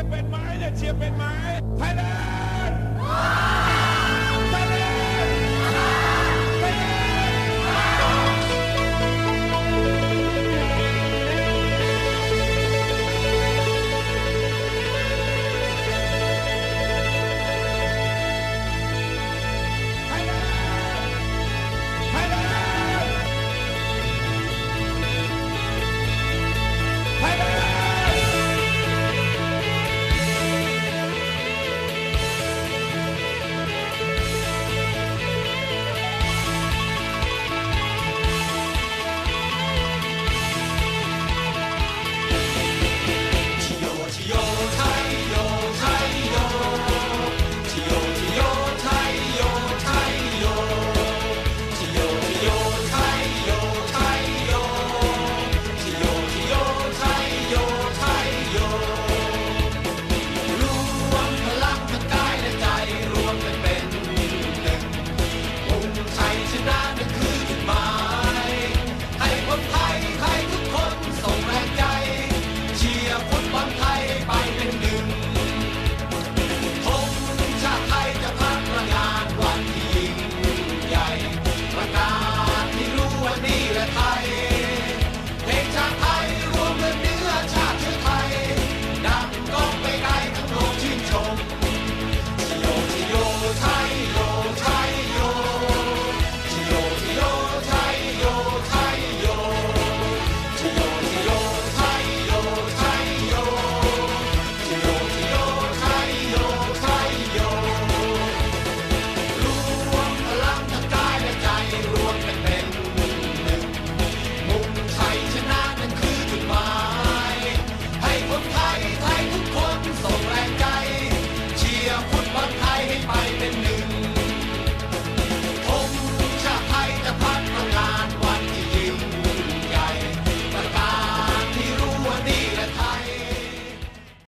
ยเป็นไม้เนี่ยเชียเป็นไม้ไทยแลนด์